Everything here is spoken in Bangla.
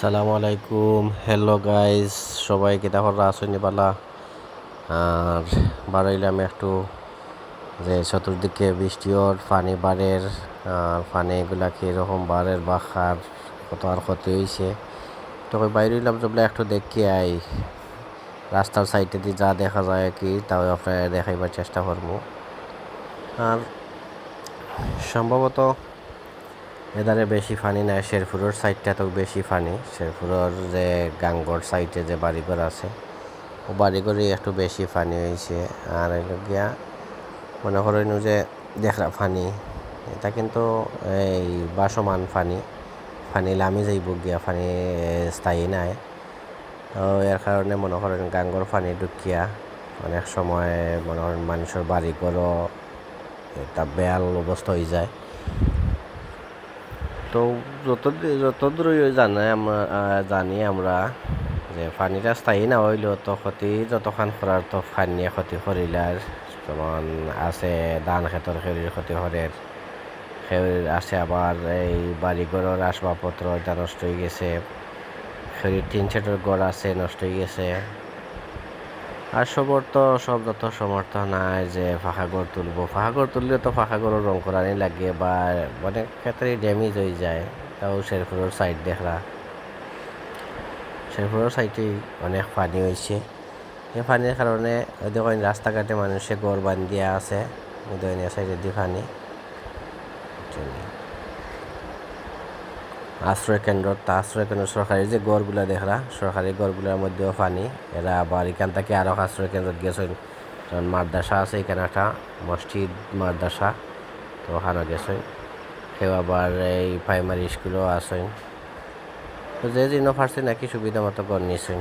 সালামু আলাইকুম। হ্যালো গাইস সবাইকে দেখো আসনি পালা আর বাড়াইলাম একটু যে চতুর্দিকে বৃষ্টিওর পানি বাড়ের আর পানি এগুলা কীরকম বাড়ের বা খার কত আর ক্ষতি হয়েছে তো বাইরে হইলাম যে একটু দেখি আই। রাস্তার সাইডে দিয়ে যা দেখা যায় কি, তাও আপনার দেখাইবার চেষ্টা করব। আর সম্ভবত এদারে বেশি ফানি নাই শেরপুরের সাইডটা তো বেশি ফানি। শেরপুরের যে গাঙ্গর সাইডে যে বাড়িঘর আছে, ও বাড়িঘরই একটু বেশি ফানি হয়েছে আর গিয়া মনে করেন যে দেখরা ফানি, এটা কিন্তু এই বাসমান ফানি। ফানি লামি যাইব গিয়া, ফানি স্থায়ী নাই। তো এর কারণে মনে করেন গাঙ্গর ফানি ঢুকিয়া অনেক সময় মনে করেন মানুষের বাড়িঘরও একটা বেয়াল অবস্থা হয়ে যায়। তো যত যতদূর জানাই আমরা জানি আমরা যে পানিটা স্থায়ী না হইলেও তো ক্ষতি যতক্ষণ করার তো ফানিয়ে ক্ষতি করিলার যেমন আছে ধান খেতর খেরির ক্ষতি করের খেরির আছে আবার এই বাড়িঘরের আসবাবপত্র এটা নষ্ট হয়ে গেছে খেরির টিন সেটের গড় আছে নষ্ট হয়ে গেছে। আর সবর তো, সব যত সমর্থ নাই যে ফাঁকা ঘর তুলবো। ফাঁকা ঘর তুললে তো ফাঁকা ঘরের রং করানি লাগে বা অনেক ক্ষেত্রে ড্যামেজ হয়ে যায়। তাও শেরপুরের সাইড দেখরা শেরপুরের সাইডে অনেক পানি হয়েছে। এই পানির কারণে দেখেন রাস্তাঘাটে মানুষে ঘর বান্ধিয়া আছে। সাইডে দিয়ে পানি। আশ্রয় কেন্দ্র, তা আশ্রয়কেন্দ্র সরকারি যে গড়গুলা দেখরা সরকারি গড়গুলার মধ্যেও পানি। এরা আবার এখান থেকে আরও আশ্রয় কেন্দ্র গেছেন। কারণ মাদ্রাসা আছে এখানে একটা, মসজিদ, মাদ্রাসা, তো ওখানে গেছেন। কেউ আবার এই প্রাইমারি স্কুলও আসেন তো যে দিনও পারছে নাকি সুবিধা মতো করে নিয়েছেন